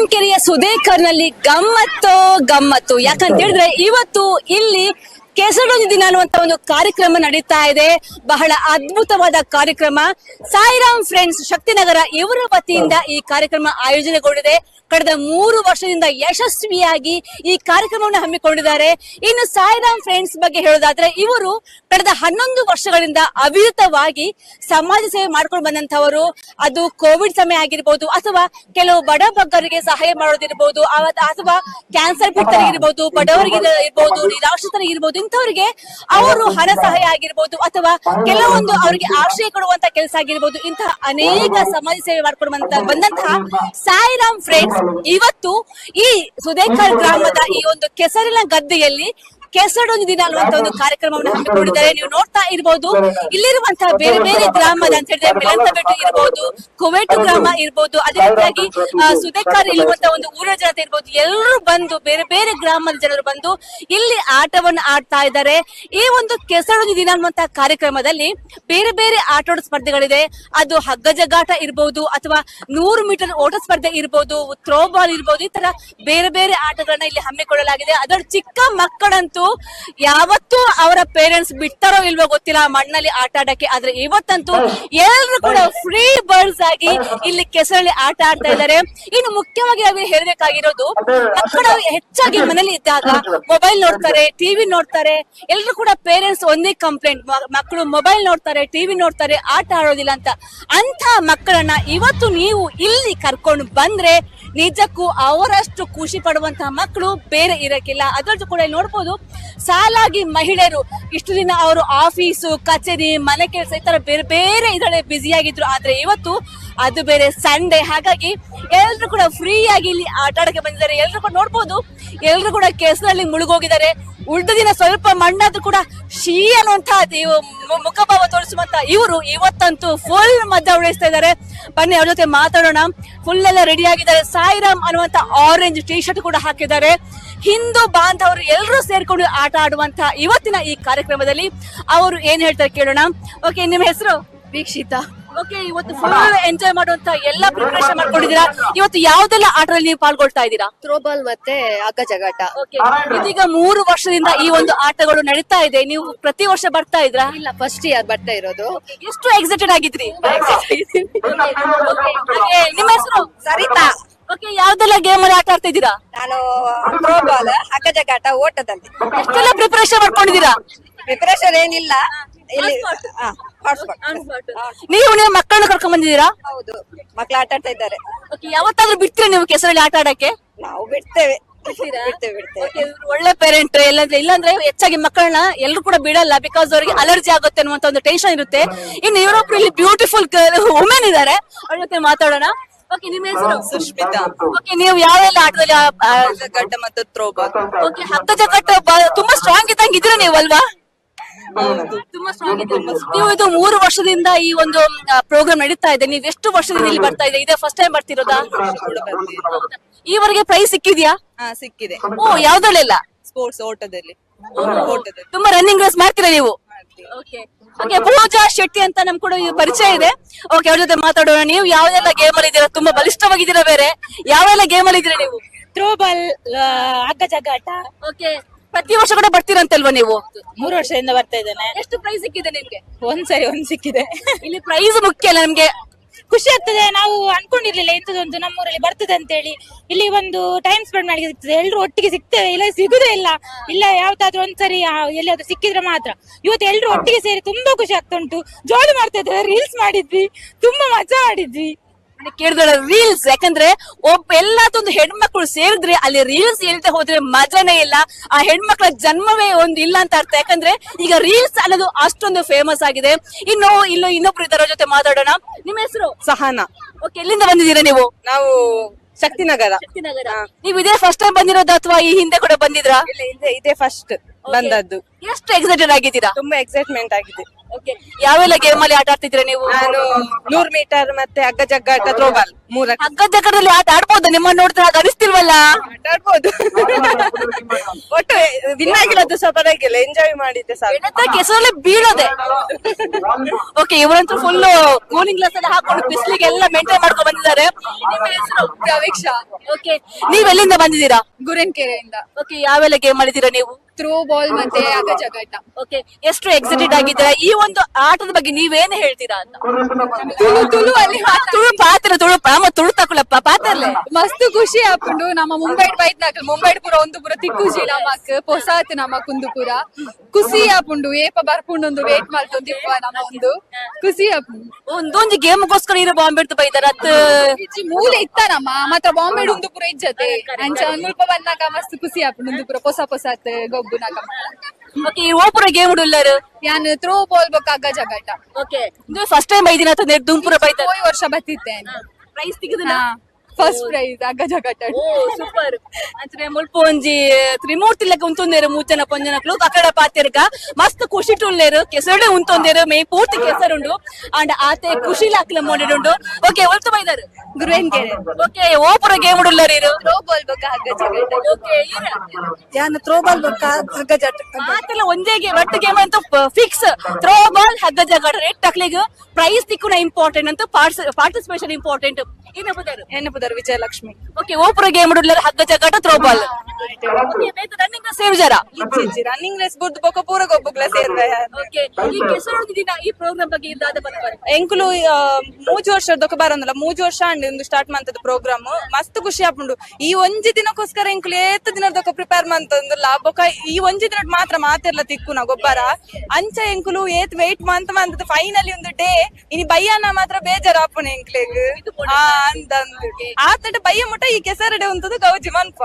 ಮಾವಿನಕೆರೆಯ ಸುದೇಕರ್ನಲ್ಲಿ ಗಮ್ಮತ್ತು ಗಮ್ಮತ್ತು. ಯಾಕಂತ ಹೇಳಿದ್ರೆ ಇವತ್ತು ಇಲ್ಲಿ ಕೆಸರೊಂದು ದಿನ ಅನ್ನುವಂತ ಒಂದು ಕಾರ್ಯಕ್ರಮ ನಡೀತಾ ಇದೆ. ಬಹಳ ಅದ್ಭುತವಾದ ಕಾರ್ಯಕ್ರಮ. ಸಾಯಿರಾಮ್ ಫ್ರೆಂಡ್ಸ್, ಶಕ್ತಿನಗರ ಇವರ ವತಿಯಿಂದ ಈ ಕಾರ್ಯಕ್ರಮ ಆಯೋಜನೆಗೊಂಡಿದೆ. ಕಳೆದ ಮೂರು ವರ್ಷದಿಂದ ಯಶಸ್ವಿಯಾಗಿ ಈ ಕಾರ್ಯಕ್ರಮವನ್ನು ಹಮ್ಮಿಕೊಂಡಿದ್ದಾರೆ. ಇನ್ನು ಸಾಯಿರಾಮ್ ಫ್ರೆಂಡ್ಸ್ ಬಗ್ಗೆ ಹೇಳೋದಾದ್ರೆ, ಇವರು ಕಳೆದ ಹನ್ನೊಂದು ವರ್ಷಗಳಿಂದ ಅವಿರತವಾಗಿ ಸಮಾಜ ಸೇವೆ ಮಾಡ್ಕೊಂಡು ಬಂದಂತವರು ಅದು ಕೋವಿಡ್ ಸಮಯ ಆಗಿರ್ಬೋದು, ಅಥವಾ ಕೆಲವು ಬಡ ಬಗ್ಗರಿಗೆ ಸಹಾಯ ಮಾಡೋದಿರ್ಬೋದು ಅಥವಾ ಕ್ಯಾನ್ಸರ್ ಪೀಡಿತರಿಗಿರ್ಬೋದು ಬಡವರಿಗೆ ಇರ್ಬೋದು ನಿರಾಶ್ರಿತರಿಗೆ ಇರ್ಬೋದು ಇಂಥವರಿಗೆ ಅವರು ಹಣ ಸಹಾಯ ಆಗಿರ್ಬೋದು ಅಥವಾ ಕೆಲವೊಂದು ಅವರಿಗೆ ಆಶ್ರಯ ಕೊಡುವಂತ ಕೆಲಸ ಆಗಿರ್ಬೋದು ಇಂತಹ ಅನೇಕ ಸಮಾಜ ಸೇವೆ ಮಾಡ್ಕೊಡುವಂತ ಬಂದ ಬಂದಂತಹ ಸಾಯಿರಾಮ್ ಫ್ರೆಂಡ್ಸ್ ಇವತ್ತು ಈ ಸುದೇಕರ್ ಗ್ರಾಮದ ಈ ಒಂದು ಕೆಸರಿನ ಗದ್ದೆಯಲ್ಲಿ ಕೆಸರೊಂದು ದಿನ ಅನ್ನುವಂತ ಒಂದು ಕಾರ್ಯಕ್ರಮವನ್ನು ಹಮ್ಮಿಕೊಂಡಿದ್ದಾರೆ. ನೀವು ನೋಡ್ತಾ ಇರ್ಬೋದು. ಇಲ್ಲಿರುವಂತಹ ಬೇರೆ ಬೇರೆ ಗ್ರಾಮದ ಅಂತ ಹೇಳಿದ್ರೆ ಬೆಳಂತಬೆಟ್ಟು ಇರ್ಬೋದು ಕುವೆಟು ಗ್ರಾಮ ಇರ್ಬೋದು ಅದೇ ರೀತಿಯಾಗಿ ಸುದೇಕಾರ್ ಇರುವಂತಹ ಒಂದು ಊರ ಜನತೆ ಇರ್ಬೋದು. ಎಲ್ಲರೂ ಬಂದು ಬೇರೆ ಬೇರೆ ಗ್ರಾಮದ ಜನರು ಬಂದು ಇಲ್ಲಿ ಆಟವನ್ನು ಆಡ್ತಾ ಇದ್ದಾರೆ. ಈ ಒಂದು ಕೆಸರೊಂದು ದಿನ ಅನ್ನುವಂತಹ ಕಾರ್ಯಕ್ರಮದಲ್ಲಿ ಬೇರೆ ಬೇರೆ ಆಟೋಟ ಸ್ಪರ್ಧೆಗಳಿದೆ. ಅದು ಹಗ್ಗ ಜಗಾಟ ಇರ್ಬೋದು ಅಥವಾ ನೂರು ಮೀಟರ್ ಓಟ ಸ್ಪರ್ಧೆ ಇರ್ಬೋದು ಥ್ರೋ ಬಾಲ್ ಇರ್ಬೋದು ಈ ತರ ಬೇರೆ ಬೇರೆ ಆಟಗಳನ್ನ ಇಲ್ಲಿ ಹಮ್ಮಿಕೊಳ್ಳಲಾಗಿದೆ. ಅದರ ಚಿಕ್ಕ ಮಕ್ಕಳಂತೂ ಯಾವತ್ತೂ ಅವರ ಪೇರೆಂಟ್ಸ್ ಬಿಡ್ತಾರೋ ಇಲ್ವೋ ಗೊತ್ತಿಲ್ಲ. ಮಣ್ಣಲ್ಲಿ ಆಟ ಆಡಕ್ಕೆ. ಆದ್ರೆ ಇವತ್ತಂತೂ ಎಲ್ಲರೂ ಕೂಡ ಫ್ರೀ ಬರ್ಡ್ಸ್ ಆಗಿ ಇಲ್ಲಿ ಕೆಸರಲ್ಲಿ ಆಟ ಆಡ್ತಾ ಇದ್ದಾರೆ. ಇನ್ನು ಮುಖ್ಯವಾಗಿ ಅವ್ರು ಹೇಳಬೇಕಾಗಿರೋದು ಮಕ್ಕಳು ಹೆಚ್ಚಾಗಿ ಮನೇಲಿ ಇದ್ದಾಗ ಮೊಬೈಲ್ ನೋಡ್ತಾರೆ ಟಿವಿ ನೋಡ್ತಾರೆ. ಎಲ್ಲರೂ ಕೂಡ ಪೇರೆಂಟ್ಸ್ ಒಂದೇ ಕಂಪ್ಲೇಂಟ್ ಮಕ್ಕಳು ಮೊಬೈಲ್ ನೋಡ್ತಾರೆ ಟಿವಿ ನೋಡ್ತಾರೆ ಆಟ ಆಡೋದಿಲ್ಲ ಅಂತ. ಅಂತ ಮಕ್ಕಳನ್ನ ಇವತ್ತು ನೀವು ಇಲ್ಲಿ ಕರ್ಕೊಂಡು ಬಂದ್ರೆ ನಿಜಕ್ಕೂ ಅವರಷ್ಟು ಖುಷಿ ಪಡುವಂತಹ ಮಕ್ಕಳು ಬೇರೆ ಇರಕ್ಕಿಲ್ಲ. ಅದರದ್ದು ಕೂಡ ನೋಡ್ಬೋದು. ಸಾಲಾಗಿ ಮಹಿಳೆಯರು, ಇಷ್ಟು ದಿನ ಅವರು ಆಫೀಸು, ಕಚೇರಿ, ಮನೆ ಕೆಲಸ ಈ ತರ ಬೇರೆ ಬೇರೆ ಇದರಲ್ಲಿ ಬ್ಯುಸಿ ಆಗಿದ್ರು. ಆದ್ರೆ ಇವತ್ತು ಅದು ಬೇರೆ ಸಂಡೇ ಹಾಗಾಗಿ ಎಲ್ಲರೂ ಕೂಡ ಫ್ರೀ ಆಗಿ ಇಲ್ಲಿ ಆಟ ಆಡಕ್ಕೆ ಬಂದಿದ್ದಾರೆ. ಎಲ್ಲರೂ ಕೂಡ ನೋಡ್ಬೋದು. ಎಲ್ಲರೂ ಕೂಡ ಕೆಸರಲ್ಲಿ ಮುಳುಗೋಗಿದ್ದಾರೆ. ಉಳಿದ ದಿನ ಸ್ವಲ್ಪ ಮಣ್ಣಾದ್ರೂ ಕೂಡ ಶೀ ಅನ್ನುವಂತ ಮುಖಭಾವ ತೋರಿಸುವಂತ ಇವರು ಇವತ್ತಂತೂ ಫುಲ್ ಮಜಾ ಉಳಿಸ್ತಾ ಇದ್ದಾರೆ. ಬನ್ನಿ, ಅವ್ರ ಜೊತೆ ಮಾತಾಡೋಣ. ಫುಲ್ ಎಲ್ಲ ರೆಡಿ ಆಗಿದ್ದಾರೆ. ಸಾಯಿರಾಮ್ ಅನ್ನುವಂತ ಆರೆಂಜ್ ಟೀ ಶರ್ಟ್ ಕೂಡ ಹಾಕಿದ್ದಾರೆ. ಹಿಂದೂ ಬಾಂಧವರು ಎಲ್ಲರೂ ಸೇರ್ಕೊಂಡು ಆಟ ಆಡುವಂತ ಇವತ್ತಿನ ಈ ಕಾರ್ಯಕ್ರಮದಲ್ಲಿ ಅವರು ಏನ್ ಹೇಳ್ತಾರೆ ಕೇಳೋಣ. ಓಕೆ ನಿಮ್ಮ ಹೆಸರು? ವೀಕ್ಷಿತಾ. ಓಕೆ ಇವತ್ತು ಫುಲ್ ಎಂಜಾಯ್ ಮಾಡುವಂತ ಎಲ್ಲ ಪ್ರಿಪರೇಷನ್ ಮಾಡ್ಕೊಂಡಿದ್ದೀರಾ? ಇವತ್ತು ಯಾವ್ದೆಲ್ಲ ಆಟದಲ್ಲಿ ನೀವು ಪಾಲ್ಗೊಳ್ತಾ ಇದ್ದೀರಾ? ಥ್ರೋಬಾಲ್ ಮತ್ತೆ ಅಗ್ಗ ಜಗಾಟ ಓಕೆ ಇದೀಗ ಮೂರು ವರ್ಷದಿಂದ ಈ ಒಂದು ಆಟಗಳು ನಡೀತಾ ಇದೆ. ನೀವು ಪ್ರತಿ ವರ್ಷ ಬರ್ತಾ ಇದ್ರಾ ಇಲ್ಲ ಫಸ್ಟ್ ಇಯರ್ ಬರ್ತಾ ಇರೋದು. ಎಷ್ಟು ಎಕ್ಸೈಟೆಡ್ ಆಗಿದ್ರಿ? ನಿಮ್ಮ ಹೆಸರು? ಸರಿತಾ. ಓಕೆ ಯಾವ್ದೆಲ್ಲ ಗೇಮ್ ಅಲ್ಲಿ ಆಟ ಆಡ್ತಾ ಇದ್ದೀರಾ ನಾನು ಥ್ರೋಬಾಲ್ ಹಗ್ಗ ಜಗಾಟ ಓಟದಲ್ಲಿ. ಎಷ್ಟೆಲ್ಲ ಪ್ರಿಪರೇಷನ್ ಮಾಡ್ಕೊಂಡಿದ್ದೀರಾ? ಪ್ರಿಪರೇಷನ್ ಏನಿಲ್ಲ. ಇಲ್ಲಿ ಹಾ, hotspot. ನೀವು ನಿಮ್ಮ ಮಕ್ಕಳನ್ನ ಕರ್ಕೊಂಡ್ ಬಂದಿದ್ದೀರಾ? ಹೌದು ಮಕ್ಳು ಆಟ ಆಡ್ತಾ ಇದ್ದಾರೆ. ಓಕೆ ಯಾವತ್ತಾದ್ರೂ ಬಿಡ್ತೀರಾ ನೀವು ಕೆಸರಲ್ಲಿ ಆಟ ಆಡಕ್ಕೆ? ನಾವು ಬಿಡ್ತೇವೆ. ಬಿಡ್ತೇವೆ ಬಿಡ್ತೇವೆ. Okay, ಇವ್ರು ಒಳ್ಳೆ ಪೇರೆಂಟ್ ಇಲ್ಲಾಂದ್ರೆ ಇಲ್ಲಾಂದ್ರೆ ಹೆಚ್ಚಾಗಿ ಮಕ್ಕಳನ್ನ ಎಲ್ಲರೂ ಕೂಡ ಬಿಡಲ್ಲ ಬಿಕಾಸ್ ಅವರಿಗೆ ಅಲರ್ಜಿ ಆಗುತ್ತೆ ಅನ್ನುವಂತ ಒಂದು ಟೆನ್ಷನ್ ಇರುತ್ತೆ. ಇನ್ನು ಇವರೊಬ್ರು ಇಲ್ಲಿ ಬ್ಯೂಟಿಫುಲ್ ವುಮೆನ್ ಇದಾರೆ ಅವ್ರ ಜೊತೆ ಮಾತಾಡೋಣ. ಓಕೆ ನಿಮ್ಮ ಹೆಸರು? ಸುಷ್ಮಿತಾ ಓಕೆ ನೀವು ಯಾವೆಲ್ಲ ಆಟದಲ್ಲಿ ಗಡ್ಡ ಮತ್ತು ಥ್ರೋಬಾಲ್ ಓಕೆ ಹಗ್ಗ ಜಗಟ್ಟು ತುಂಬಾ ಸ್ಟ್ರಾಂಗ್ ಇದ್ದಂಗೆ ಇದ್ರ ನೀವು ಅಲ್ವಾ ತುಂಬಾ ಸ್ಟ್ರಾಂಗ್ ಇದ್ದೀರಾ ನೀವು ಇದು ಮೂರು ವರ್ಷದಿಂದ ಈ ಒಂದು ಪ್ರೋಗ್ರಾಮ್ ನಡೀತಾ ಇದೆ. ನೀವು ಎಷ್ಟು ವರ್ಷದಿಂದ ಇಲ್ಲಿ ಬರ್ತಾ ಇದೆ? ಇದೇ ಫಸ್ಟ್ ಟೈಮ್ ಬರ್ತಿರೋದಾ? ಈವರೆಗೆ ಪ್ರೈಸ್ ಸಿಕ್ಕಿದ್ಯಾ? ಹಾ ಸಿಕ್ಕಿದೆ. ಓ ಯಾವ್ದ್ರಲ್ಲೆಲ್ಲ? ಸ್ಪೋರ್ಟ್ಸ್ ಓಟದಲ್ಲಿ. ಓಟದಲ್ಲಿ. ತುಂಬಾ ರನ್ನಿಂಗ್ ರೇಸ್ ಮಾಡ್ತೀರಾ ನೀವು? ಓಕೆ ಪೂಜಾ ಶೆಟ್ಟಿ ಅಂತ ನಮ್ ಕೂಡ ಪರಿಚಯ ಇದೆ. ಓಕೆ ಅವ್ರ ಜೊತೆ ಮಾತಾಡೋಣ. ನೀವು ಯಾವ್ದೆಲ್ಲ ಗೇಮ್ ಅಲ್ಲಿ ಇದ್ದೀರಾ? ತುಂಬಾ ಬಲಿಷ್ಠವಾಗಿದ್ದೀರಾ ಬೇರೆ. ಯಾವೆಲ್ಲ ಗೇಮ್ ಅಲ್ಲಿ ಇದ್ದೀರಾ ನೀವು? ಥ್ರೋಬಾಲ್ ಹಗ್ಗ ಜಗ್ಗಾಟ ಓಕೆ ಪ್ರತಿ ವರ್ಷ ಕೂಡ ಬರ್ತೀರಂತಲ್ವಾ ನೀವು? ಮೂರು ವರ್ಷದಿಂದ ಬರ್ತಾ ಇದ್ದೇನೆ. ಎಷ್ಟು ಪ್ರೈಸ್ ಸಿಕ್ಕಿದೆ ನಿಮ್ಗೆ? ಒಂದ್ಸರಿ ಒಂದ್ ಸಿಕ್ಕಿದೆ. ಇಲ್ಲಿ ಪ್ರೈಸ್ ಮುಖ್ಯ ಅಲ್ಲ ನಮ್ಗೆ. ಖುಷಿ ಆಗ್ತದೆ. ನಾವು ಅನ್ಕೊಂಡಿರ್ಲಿಲ್ಲ ಇಂಥದ್ದೊಂದು ನಮ್ಮೂರಲ್ಲಿ ಬರ್ತದೆ ಅಂತ ಹೇಳಿ ಇಲ್ಲಿ ಒಂದು ಟೈಮ್ ಸ್ಪೆಂಡ್ ಮಾಡಿ ಸಿಗ್ತದೆ. ಎಲ್ಲರೂ ಒಟ್ಟಿಗೆ ಸಿಗ್ತೇವೆ ಇಲ್ಲ ಸಿಗುದೇ ಇಲ್ಲ. ಇಲ್ಲ ಯಾವ್ದಾದ್ರು ಒಂದ್ಸರಿ ಎಲ್ಲಿಯಾದ್ರೂ ಸಿಕ್ಕಿದ್ರೆ ಮಾತ್ರ. ಇವತ್ತು ಎಲ್ಲರೂ ಒಟ್ಟಿಗೆ ಸೇರಿ ತುಂಬಾ ಖುಷಿ ಆಗ್ತಾ ಉಂಟು. ಜೋಲಿ ಮಾಡ್ತಾ ಇದ್ದೇವೆ ರೀಲ್ಸ್ ಮಾಡಿದ್ವಿ. ತುಂಬಾ ಮಜಾ ಮಾಡಿದ್ವಿ ಕೇಳಿದ್ರೆ ರೀಲ್ಸ್ ಯಾಕಂದ್ರೆ ಒಬ್ಬ ಎಲ್ಲದೊಂದು ಹೆಣ್ಮಕ್ಳು ಸೇರಿದ್ರೆ ಅಲ್ಲಿ ರೀಲ್ಸ್ ಹೇಳ್ತಾ ಹೋದ್ರೆ ಮಜಾನೇ ಇಲ್ಲ. ಆ ಹೆಣ್ಮಕ್ಳ ಜನ್ಮವೇ ಒಂದು ಇಲ್ಲ ಅಂತ ಅರ್ಥ. ಯಾಕಂದ್ರೆ ಈಗ ರೀಲ್ಸ್ ಅನ್ನೋದು ಅಷ್ಟೊಂದು ಫೇಮಸ್ ಆಗಿದೆ. ಇನ್ನು ಇನ್ನು ಇನ್ನೊಬ್ರು ಇದರ ಜೊತೆ ಮಾತಾಡೋಣ. ನಿಮ್ಮ ಹೆಸರು? ಸಹನಾ. ಓಕೆ ಎಲ್ಲಿಂದ ಬಂದಿದ್ದೀರಾ ನೀವು? ನಾವು ಶಕ್ತಿನಗರ. ಶಕ್ತಿನಗರ. ನೀವು ಇದೇ ಫಸ್ಟ್ ಟೈಮ್ ಬಂದಿರೋದು ಅಥವಾ ಈ ಹಿಂದೆ ಕೂಡ ಬಂದಿದ್ರಾ? ಇಲ್ಲ ಇದೆ ಇದೆ ಫಸ್ಟ್ ಬಂದದ್ದು. ಎಷ್ಟು ಎಕ್ಸೈಟೆಡ್ ಆಗಿದ್ದೀರಾ? ತುಂಬಾ ಎಕ್ಸೈಟ್ಮೆಂಟ್ ಆಗಿದೆ. ಓಕೆ ಯಾವೆಲ್ಲ ಗೇಮ್ ಅಲ್ಲಿ ಆಟ ಆಡ್ತಿದ್ರೆ ನೀವು? ನಾನು ನೂರ್ ಮೀಟರ್ ಮತ್ತೆ ಹಗ್ಗ ಜಗ್ಗಾಟ ಥ್ರೋಬಾಲ್ ಮೂರ ಹಗ್ಗ ಜಗ್ಗದಲ್ಲಿ ಆಟ ಆಡ್ಬೋದು ನಿಮ್ಮನ್ನ ನೋಡಿದ್ರೆ ಹಾಗೆ ಅನಿಸ್ತಿಲ್ವಲ್ಲ? ಆಟ ಆಡ್ಬೋದು. ಒಟ್ಟು ವಿನ್ ಆಗಿರೋದು ಸಹ ಪರವಾಗಿಲ್ಲ ಎಂಜಾಯ್ ಮಾಡಿದ್ದೆ ಸಾಕು ಎಡತ ಕೆಸರಲ್ಲಿ ಬೀಳೋದೆ. ಓಕೆ ಇವರಂತೂ ಫುಲ್ ಕೂಲಿಂಗ್ ಗ್ಲಾಸ್ ಎಲ್ಲ ಹಾಕೊಂಡು ಬಿಸಿಲಿಗೆ ಎಲ್ಲ ಮೇಂಟೈನ್ ಮಾಡ್ಕೊಂಡು ಬಂದಿದ್ದಾರೆ. ನಿಮ್ಮ ಹೆಸರು? ಪ್ರವೀಕ್ಷಾ. ಓಕೆ ನೀವ್ ಎಲ್ಲಿಂದ ಬಂದಿದ್ದೀರಾ? ಗುರೆನ್ಕೆರೆಯಿಂದ ಓಕೆ ಯಾವೆಲ್ಲ ಗೇಮ್ ಮಾಡಿದ್ದೀರಾ ನೀವು? ಥ್ರೋ ಬಾಲ್ ಮತ್ತೆ ಆಗ ಜಗಾಟ ಓಕೆ ಎಷ್ಟು ಎಕ್ಸೈಟೆಡ್ ಆಗಿದ್ದೀರಾ? ಈ ಒಂದು ಆಟದ ಬಗ್ಗೆ ನೀವೇನು ಹೇಳ್ತೀರಾ ಅಂತ? ತುಳು ತುಳು ಅಲ್ಲಿ ತುಳು ಪಾತ್ರ ತುಳು ಪಾಮ ತುಳು ತಕೊಳಪ್ಪ ಪಾತ್ರಲೆ ಮಸ್ತ್ ಖುಷಿ ಆಪುಂಡು. ನಮ್ಮ ಮುಂಬೈಡ್ ಬೈತ್ನಾಕಲ್ ಮುಂಬೈ ಪೂರ ಒಂದು ಪುರ ತಿಕ್ಕುಜಿ ನಮಕ್ ಪೊಸಾತ್ ನಮ್ಮ ಕುಂದುಪುರ ಪೂರ. ಖುಷಿ ಆಪುಂಡು. ಏಪ ಬರ್ಪುಂಡು ಒಂದು ವೇಟ್ ಮಾಡ್ತೊಂದಿಪ್ಪ ನಮ್ಮ ಒಂದು. ಖುಷಿ ಆಪುಂಡು. ಒಂದೊಂದು ಗೇಮ್ಗೋಸ್ಕರ ಇರೋ ಬಾಂಬೆ ಇಡ್ತು ಬೈತಾರ ಅತ್ ಮೂಲೆ ಇತ್ತ ನಮ್ಮ? ಮಾತ್ರ ಬಾಂಬೆ ಉಂದು ಪುರ ಇಜ್ಜತೆ. ಅಂಚ ಮುಲ್ಪ ಬಂದಾಗ ಮಸ್ತ್ ಖುಷಿ ಆಪುಂಡು ಒಂದು ಪುರ ಪೊಸ ಪೊಸಾತ್ ಗೊಬ್ಬು. ಉಳ್ಳಾರು ಯಾನ್ ಥ್ರೋ ಬಾಲ್ ಬೊಕ್ಕ ಅಗ್ಗ ಜಗಾಟ ಓಕೆ ನೀವು ಫಸ್ಟ್ ಟೈಮ್ ದುಂಪುರ ಬೈತಾರ? ಹೋಯ್ ವರ್ಷ ಬತ್ತಿತ್ತೇನೆ ಪ್ರೈಸ್ ತೆಗೆದ ಫಸ್ಟ್ ಪ್ರೈಸ್ ಅಗ್ಗ ಜಗಾಟ ಓ ಸೂಪರ್ ಅಂದ್ರೆ ಮುಲ್ಪ ಒಂಜಿ ತ್ರಿಮೂರ್ತಿ ಲೆಕ್ಕ ಉಂತೊಂದೇರು ಮೂಜನ ಪೊಂಜನಕ್ಲು ಅಕಡ ಪಾತೆರ್ಗ ಮಸ್ತ್ ಖುಷಿ ಟುಲ್ಲೇರು ಕೆಸರುಡೆ ಉಂತೊಂದೇರು ಮೇ ಪೂರ್ತಿ ಕೆಸರುಂಡು. ಅಂಡ್ ಆತೆ ಖುಷಿ ಲಾಕ್ಲ ಮೋಡಿಡುಂಡು. ಓಕೆ ಒಲ್ತು ಬೈದಾರು ಗುರುವೆನ್ಕೆರೆ ಓಕೆ ಓಪುರ ಗೇಮ್ ಉಳ್ಳಾರು ಇರು. ಥ್ರೋ ಬಾಲ್ ಬೊಕ್ಕ ಅಗ್ಗ ಜಗಾಟ ಓಕೆ ಯಾನ್ ತ್ರೋಬಾಲ್ ಬೊಕ್ಕ ಹಗ್ಗ ಜಟ್ ಮಾತೆಲ್ಲ ಒಂದೇ ಗೇಮ್ ಒಟ್ಟು ಗೇಮ್ ಅಂತ ಫಿಕ್ಸ್ ಥ್ರೋ ಬಾಲ್ ಹಗ್ಗ ಜಗಾಟ ರೇಟ್ ತಕ್ಲಿಗೆ ಪ್ರೈಸ್ ತಿಕ್ಕುನ ಇಂಪಾರ್ಟೆಂಟ್ ಅಂತ ಪಾರ್ಟಿಸಿಪೇಷನ್ ಇಂಪಾರ್ಟೆಂಟ್ ಏನ ಬುದಾರು. ವಿಜಯಲಕ್ಷ್ಮಿ. ಓಕೆ ಓಪುರ ಗೇಮ್ ಉಳ್ಳಾರು ಹಗ್ಗ ಜಗಾಟ ಥ್ರೋ ಬಾಲ್ ರನ್ನಿಂಗ್ ಸೇವ್ ಜರ? ಇಜ್ಜಿ ಇಜ್ಜಿ ರನ್ನಿಂಗ್ ರೇಸ್ ಬುರ್ದು ಬೊಕ ಪೂರ ಗೊಬ್ಬುಗ್ಲ ಸೇರ್ವೆ ಓಕೆ ಈ ಕೆಸರು ದಿನ ಈ ಪ್ರೋಗ್ರಾಮ್ ಬಗ್ಗೆ ಇದ್ದಾದ ಬಂದ ಎಂಕುಲು ಮೂಜ್ ವರ್ಷ ದೊಕ ಬರೋಂದಲ್ಲ ಮೂಜಿ ವರ್ಷ ಅಂಡ್ ಒಂದು ಸ್ಟಾರ್ಟ್ ಮಂತದ ಪ್ರೋಗ್ರಾಮ್ ಮಸ್ತ್ ಖುಷಿ ಆಪುಂಡು ಈ ಒಂಜಿ ದಿನಕ್ಕೋಸ್ಕರ ಎಂಕುಲು ಏತ್ ದಿನದೊಕ್ಕ ಪ್ರಿಪೇರ್ ಮಂತಂದುಲ್ಲ ಬೊಕ ಈ ಒಂಜಿ ದಿನ ಮಾತ್ರ ಮಾತೆಲ್ಲ ತಿಕ್ಕು ನಾ ಗೊಬ್ಬರ. ಅಂಚ ಎಂಕುಲು ಏತ್ ವೇಟ್ ಮಂತ್ ಮಂತದ ಫೈನಲಿ ಒಂದು ಡೇ ಇನಿ ಬಯ್ಯನ ಮಾತ್ರ ಬೇಜಾರು ಆಪುನ ಎಂಕ್ಲೆಗ್. ಆ ಆತಟ ಬಯ್ಯ ಮುಟ ಈ ಕೆಸರಡೆ ಉಂತದು ಗೌಜಿ ಮನ್ಪ.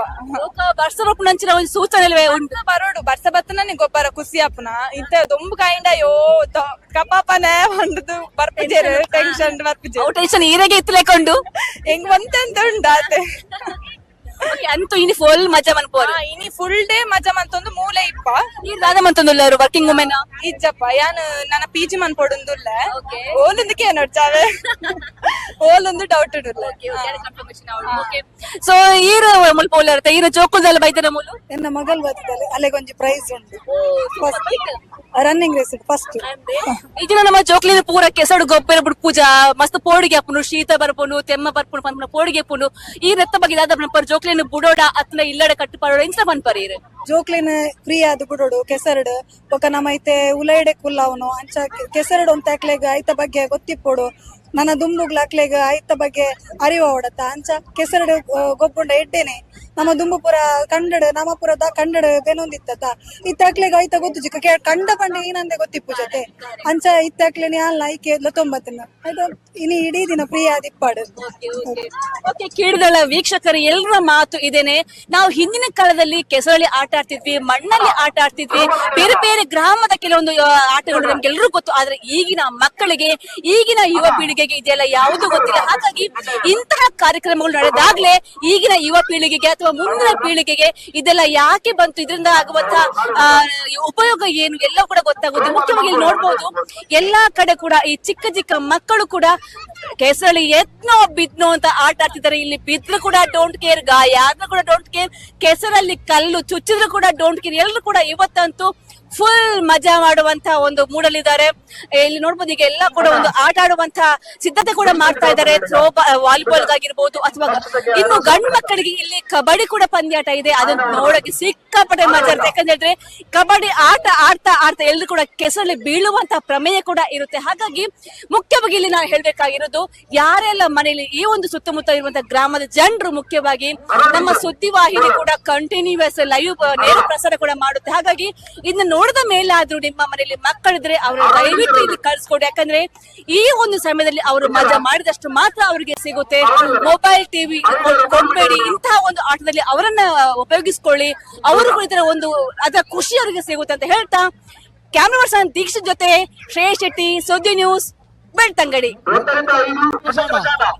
ಬರ್ಸರೋಪ್ ನಂಚಿನ ಒಂಜಿ ಸೂಚನೆ ಉಂಟು? ಬರೋಡು ಬರ್ಸ ಬತ್ತನ ಗೊಬ್ಬರ ಖುಷಿ ಆಪುನ ಇಂತ ದೊಂಬು ಕಾಯಿಂಡ ಅಯ್ಯೋ ಕಪಾಪನೆ ಹೊಂಡದು ಬರ್ಪಿಜೇರು ಟೆನ್ಷನ್ ಬರ್ಪಿಜೇರು ಟೆನ್ಷನ್ ಈರೆಗೆ ಇತ್ತಲೇಕೊಂಡು ಹೆಂಗ್ ಒಂತಂತ ಉಂಡಾತೆ ಓಕೆ ಅಂತೂ ಇನಿ ಫುಲ್ ಮಜಾ ಮನ್ಪೋರು ಇನಿ ಫುಲ್ ಡೇ ಮಜಾ ಮಂತೊಂದು ಮೂಲೆ ಇಪ್ಪ. ನೀರ್ ದಾದ ಮಂತಂದುಲ್ಲಾರು ವರ್ಕಿಂಗ್ ವುಮೆನ್ ಇಜ್ಜಪ್ಪ ಯಾನ್ ನನ್ನ ಪಿ ಜಿ ಮನ್ಪೊಡುಂದುಲ್ಲ ಓಲೊಂದಕ್ಕೆ ನೋಡ್ಚಾವೆ ಓಲೊಂದು ಡೌಟ್ ಇಡುಲ್ಲ ಸೊ ಈರ ಮುಲ್ಪ ಉಳ್ಳಾರತ್ತೆ ಈರ ಜೋಕುಲ್ದಲ್ಲ ಬೈತಾರ ಮೂಲು? ನನ್ನ ಮಗಲ್ ಬರ್ತದೆ ಕೊಂಚ ಪ್ರೈಸ್ ಉಂಟು. ರನ್ನಿಂಗ್ ರೇಸ್ ಫಸ್ಟ್ ಇದು ನಮ್ಮ ಜೋಕ್ಲಿನ ಪೂರ ಕೆಸಡು ಗೊಬ್ಬರ ಬಿಡು ಪೂಜಾ. ಮಸ್ತ್ ಪೋಡಿಗೆ ಹಾಪುನು ಶೀತ ಬರ್ಪುನು ತೆಮ್ಮ ಬರ್ಪುನು ಪನ್ಪುನ ಪೋಡಿಗೆ ಹಾಪುನು ಈ ರತ್ತ ಬಗ್ಗೆ ದಾದ ಪರ್ ಜೋಕ್ಲಿನ ಬುಡೋಡ ಅತ್ನ ಇಲ್ಲಡ ಕಟ್ಟುಪಾಡೋಡ ಇಂತ ಬಂದ್ ಪರೀರ್ ಜೋಕ್ಲಿನ ಫ್ರೀ ಆದ್ ಬಿಡೋಡು, ಕೆಸರಡು. ಬೊಕ ನಮ್ಮ ಐತೆ ಉಲೈಡೆ ಕುಲ್ಲವನು, ಅಂಚ ಕೆಸರಡ್ ಅಂತ ಅಕ್ಲೆಗ ಐತ ಬಗ್ಗೆ ಗೊತ್ತಿಪ್ಪೋಡು. ನನ್ನ ದುಂಬುಗ್ಲ ಅಕ್ಲೆಗ್ ಐತ ಬಗ್ಗೆ ಅರಿವ ಹೊಡತ. ಅಂಚ ಕೆಸರಡು ಗೊಬ್ಬುಂಡ ಎಡ್ಡೆನೆ. ನಮ್ಮ ದುಂಬುಪುರ ಕಂಡಡ ನಮ್ಮ ಪುರದ ಕಂಡಡ್ ಬೆನೊಂದಿತ್ತ ಇತ್ತ ಗಾಯ್ತ ಐತ ಗೊತ್ತು ಚಿಕ್ಕ, ಕೇ- ಕಂಡ ಪಂಡ ಏನಂದೆ ಗೊತ್ತಿಪ್ಪು ಜೊತೆ? ಅಂಚ ಇತ್ತ ಹಾಕ್ಲೆನಿ ಅಲ್ಲ ಐಕೆ ತೊಂಬತ್ತನ. ಅದು ಇನಿ ಇಡೀ ದಿನ ಪ್ರಿಯ ದಿಪ್ಪಾಡು ಓಕೆ ಕೀಡುಗಳ ವೀಕ್ಷಕರು ಎಲ್ಲರ ಮಾತು ಇದೇನೆ. ನಾವು ಹಿಂದಿನ ಕಾಲದಲ್ಲಿ ಕೆಸರಲ್ಲಿ ಆಟ ಆಡ್ತಿದ್ವಿ, ಮಣ್ಣಲ್ಲಿ ಆಟ ಆಡ್ತಿದ್ವಿ. ಬೇರೆ ಬೇರೆ ಗ್ರಾಮದ ಕೆಲವೊಂದು ಆಟಗಳು ನಮ್ಗೆಲ್ಲರೂ ಗೊತ್ತು. ಆದ್ರೆ ಈಗಿನ ಮಕ್ಕಳಿಗೆ, ಈಗಿನ ಯುವ ಪೀಳಿಗೆಗೆ ಇದೆಲ್ಲ ಯಾವುದು ಗೊತ್ತಿಲ್ಲ. ಹಾಗಾಗಿ ಇಂತಹ ಕಾರ್ಯಕ್ರಮಗಳು ನಡೆದಾಗ್ಲೇ ಈಗಿನ ಯುವ ಪೀಳಿಗೆಗೆ ಅಥವಾ ಮುಂದಿನ ಪೀಳಿಗೆಗೆ ಇದೆಲ್ಲ ಯಾಕೆ ಬಂತು? ಇದರಿಂದ ಆಗುವಂತಹ ಉಪಯೋಗ ಏನು? ಎಲ್ಲ ಕೂಡ ಗೊತ್ತಾಗುತ್ತೆ. ಮುಖ್ಯವಾಗಿ ಇಲ್ಲಿ ನೋಡ್ಬೋದು ಎಲ್ಲಾ ಕಡೆ ಕೂಡ ಈ ಚಿಕ್ಕ ಚಿಕ್ಕ ಮಕ್ಕಳು ಕೂಡ ಕೆಸರಲ್ಲಿ ಎತ್ನೋ ಬಿದ್ನೋ ಅಂತ ಆಟ ಆಡ್ತಿದ್ದಾರೆ. ಇಲ್ಲಿ ಬಿದ್ರು ಕೂಡ ಡೋಂಟ್ ಕೇರ್ ಗಾಯ ಆದ್ರೂ ಕೂಡ ಡೋಂಟ್ ಕೇರ್ ಕೆಸರಲ್ಲಿ ಕಲ್ಲು ಚುಚ್ಚಿದ್ರು ಕೂಡ ಡೋಂಟ್ ಕೇರ್ ಎಲ್ಲರೂ ಕೂಡ ಇವತ್ತಂತೂ ಫುಲ್ ಮಜಾ ಮಾಡುವಂತ ಒಂದು ಮೂಡಲಿದ್ದಾರೆ ಇಲ್ಲಿ ನೋಡ್ಬೋದು ಈಗ ಎಲ್ಲ ಕೂಡ ಒಂದು ಆಟ ಆಡುವಂತ ಸಿದ್ಧತೆ ಕೂಡ ಮಾಡ್ತಾ ಇದ್ದಾರೆ. ಥ್ರೋ ವಾಲಿಬಾಲ್ ಆಗಿರ್ಬೋದು ಅಥವಾ ಇನ್ನು ಗಂಡು ಮಕ್ಕಳಿಗೆ ಇಲ್ಲಿ ಕಬಡ್ಡಿ ಕೂಡ ಪಂದ್ಯಾಟ ಇದೆ. ಅದನ್ನ ನೋಡಕ್ಕೆ ಸಿಕ್ಕಾಪಟ್ಟೆ ಮಜಾ ಇರುತ್ತೆ. ಯಾಕಂದ್ರೆ ಕಬಡ್ಡಿ ಆಟ ಆಡ್ತಾ ಆಡ್ತಾ ಎಲ್ಲರೂ ಕೂಡ ಕೆಸರಲ್ಲಿ ಬೀಳುವಂತ ಪ್ರಮೇಯ ಕೂಡ ಇರುತ್ತೆ. ಹಾಗಾಗಿ ಮುಖ್ಯವಾಗಿ ಇಲ್ಲಿ ನಾವು ಹೇಳ್ಬೇಕಾಗಿರೋದು ಯಾರೆಲ್ಲ ಮನೆಯಲ್ಲಿ ಈ ಒಂದು ಸುತ್ತಮುತ್ತ ಇರುವಂತ ಗ್ರಾಮದ ಜನರು ಮುಖ್ಯವಾಗಿ ನಮ್ಮ ಸುದ್ದಿವಾಹಿನಿ ಕೂಡ ಕಂಟಿನ್ಯೂಸ್ ಲೈವ್ ನೇರ ಪ್ರಸಾರ ಕೂಡ ಮಾಡುತ್ತೆ. ಹಾಗಾಗಿ ಇದನ್ನ ನೋಡಿದ ಮೇಲಾದ್ರೂ ನಿಮ್ಮ ಮನೆಯಲ್ಲಿ ಮಕ್ಕಳಿದ್ರೆ ಅವರು ದಯವಿಟ್ಟು ಇಲ್ಲಿ ಕಳ್ಸ್ಕೊಡಿ. ಯಾಕಂದ್ರೆ ಈ ಒಂದು ಸಮಯದಲ್ಲಿ ಅವರು ಮಜಾ ಮಾಡಿದಷ್ಟು ಮಾತ್ರ ಅವರಿಗೆ ಸಿಗುತ್ತೆ. ಮೊಬೈಲ್ ಟಿವಿ ಕೊಡ್ಬೇಡಿ. ಇಂತಹ ಒಂದು ಆಟದಲ್ಲಿ ಅವರನ್ನ ಉಪಯೋಗಿಸ್ಕೊಳ್ಳಿ. ಅವರು ಇದರ ಒಂದು, ಅದರ ಖುಷಿ ಅವರಿಗೆ ಸಿಗುತ್ತೆ ಅಂತ ಹೇಳ್ತಾ ಕ್ಯಾಮ್ರಾ ಪರ್ಸನ್ ದೀಕ್ಷಿತ್ ಜೊತೆ ಶ್ರೇಯ್ ಶೆಟ್ಟಿ, ಸುದ್ದಿ ನ್ಯೂಸ್, ಬೆಳ್ತಂಗಡಿ.